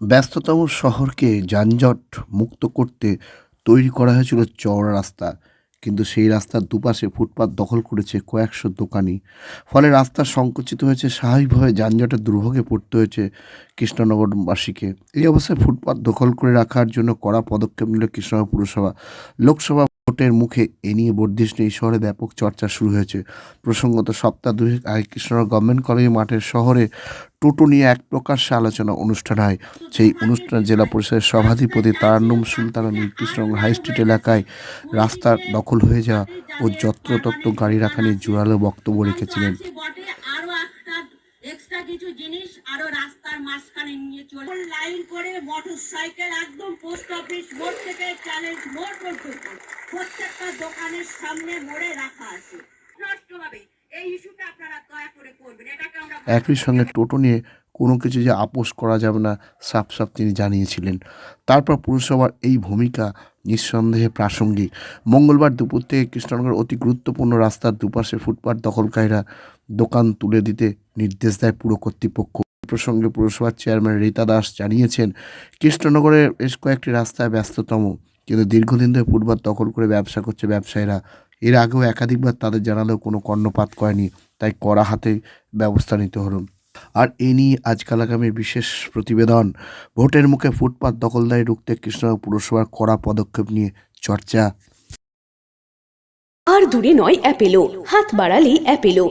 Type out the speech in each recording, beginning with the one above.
ব্যস্ততম শহরকে যানজট মুক্ত করতে তৈরি করা হয়েছিল চওড়া রাস্তা। কিন্তু সেই রাস্তার দুপাশে ফুটপাত দখল করেছে কয়েকশো দোকানি। ফলে রাস্তা সংকুচিত হয়েছে, স্বাভাবিকভাবে যানজটের দুর্ভোগে পড়তে হয়েছে কৃষ্ণনগরবাসীকে এই অবস্থায় ফুটপাত দখল করে রাখার জন্য কড়া পদক্ষেপ নিল কৃষ্ণনগর পুরসভা। লোকসভা ভোটের মুখে এ নিয়ে বর্ধিষ্ণু এই শহরে ব্যাপক চর্চা শুরু হয়েছে। প্রসঙ্গত সপ্তাহ দুই আগে কৃষ্ণনগর গভর্নমেন্ট কলেজ মাঠের শহরে টোটো নিয়ে এক প্রকাশ্যে আলোচনা অনুষ্ঠান হয়। সেই অনুষ্ঠানে জেলা পরিষদের সভাধিপতি তারান্নুম সুলতানা কৃষ্ণনগর হাই স্ট্রিট এলাকায় রাস্তার দখল হয়ে যাওয়া ও যত্রতত্র গাড়ি রাখা নিয়ে জোরালো বক্তব্য রেখেছিলেন। লাইন করে মোটর সাইকেল একদম পোস্ট অফিস মোড় থেকে চ্যালেঞ্জ মোড় পর্যন্ত। প্রত্যেকটা দোকানের সামনে মোড়ে রাখা আছে। নষ্ট এই ইস্যুটা আপনারা দয়া করে করবেন। এটাকে আমরা একই সঙ্গে টোটো নিয়ে কোনো কিছু যে আপোষ করা যাবে না সাফ সাফ তিনি জানিয়েছিলেন। তারপর পুরসভার এই ভূমিকা নিঃসন্দেহে প্রাসঙ্গিক। মঙ্গলবার দুপুর থেকে কৃষ্ণনগর অতি গুরুত্বপূর্ণ রাস্তার দুপাশে ফুটপাত দখলকারীরা দোকান তুলে দিতে নির্দেশ দেয় পুর কর্তৃপক্ষ। প্রসঙ্গে পুরসভার চেয়ারম্যান রীতা দাস জানিয়েছেন কৃষ্ণনগরের বেশ কয়েকটি রাস্তায় ব্যস্ততম। কিন্তু দীর্ঘদিন ধরে ফুটপাত দখল করে ব্যবসা করছে ব্যবসায়ীরা। এর আগেও একাধিকবার তাদের জানালেও কোনো কর্ণপাত করেনি, তাই কড়া হাতে ব্যবস্থা নিতে হলো। আর এ নিয়ে আজকাল আগামী বিশেষ প্রতিবেদন। ভোটের মুখে ফুটপাত দখলদারি রুখতে কৃষ্ণনগর পুরসভার কড়া পদক্ষেপ নিয়ে চর্চা। আর দূরে নয়, অ্যাপেলো। হাত বাড়ালেই Apollo.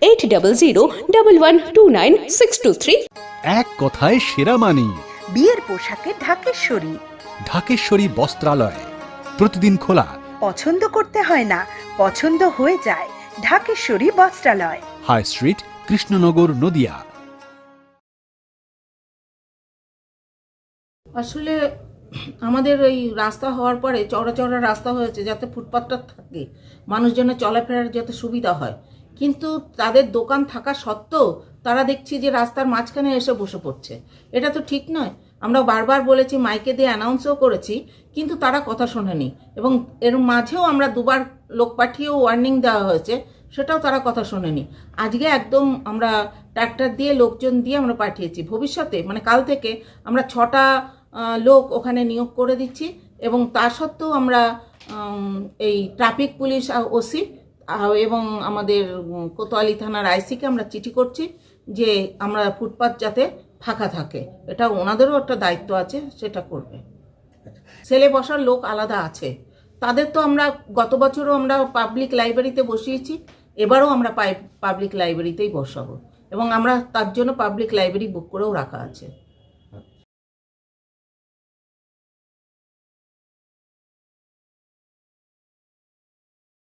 Eight double zero double one two nine six two three এক কথায় সেরা মানি। বিয়ের পোশাকে ঢাকেশ্বরী। ঢাকেশ্বরী বস্ত্রালয়। প্রতিদিন খোলা। পছন্দ করতে হয় না পছন্দ হয়ে যায় ঢাকেশ্বরী বস্ত্রালয়। High street Krishnanagar Nadia. আসলে আমাদের এই রাস্তা হওয়ার পরে চওড়া চওড়া রাস্তা হয়েছে যাতে ফুটপাথটা থাকে। মানুষজনের চলাফেরার যাতে সুবিধা হয়। কিন্তু তাদের দোকান থাকা সত্ত্বেও তারা দেখছি যে রাস্তার মাঝখানে এসে বসে পড়ছে। এটা তো ঠিক নয়। আমরা বারবার বলেছি, মাইকে দিয়ে অ্যানাউন্সও করেছি, কিন্তু তারা কথা শোনেনি। এবং এর মাঝেও আমরা দুবার লোক পাঠিয়েও ওয়ার্নিং দেওয়া হয়েছে, সেটাও তারা কথা শোনেনি। আজকে একদম আমরা ট্র্যাক্টর দিয়ে, লোকজন দিয়ে আমরা পাঠিয়েছি। ভবিষ্যতে মানে কাল থেকে আমরা ছটা লোক ওখানে নিয়োগ করে দিচ্ছি এবং তা সত্ত্বেও আমরা এই ট্রাফিক পুলিশ ওসি এবং আমাদের কোতোয়ালি থানার আইসিকে আমরা চিঠি করছি যে আমরা ফুটপাত যাতে ফাঁকা থাকে। এটা ওনাদেরও একটা দায়িত্ব আছে, সেটা করবে। ছেলে বসার লোক আলাদা আছে। তাদের তো আমরা গত বছরও আমরা পাবলিক লাইব্রেরিতে বসিয়েছি, এবারও আমরা পাবলিক লাইব্রেরিতেই বসাবো। এবং আমরা তার জন্য পাবলিক লাইব্রেরি বুক করেও রাখা আছে।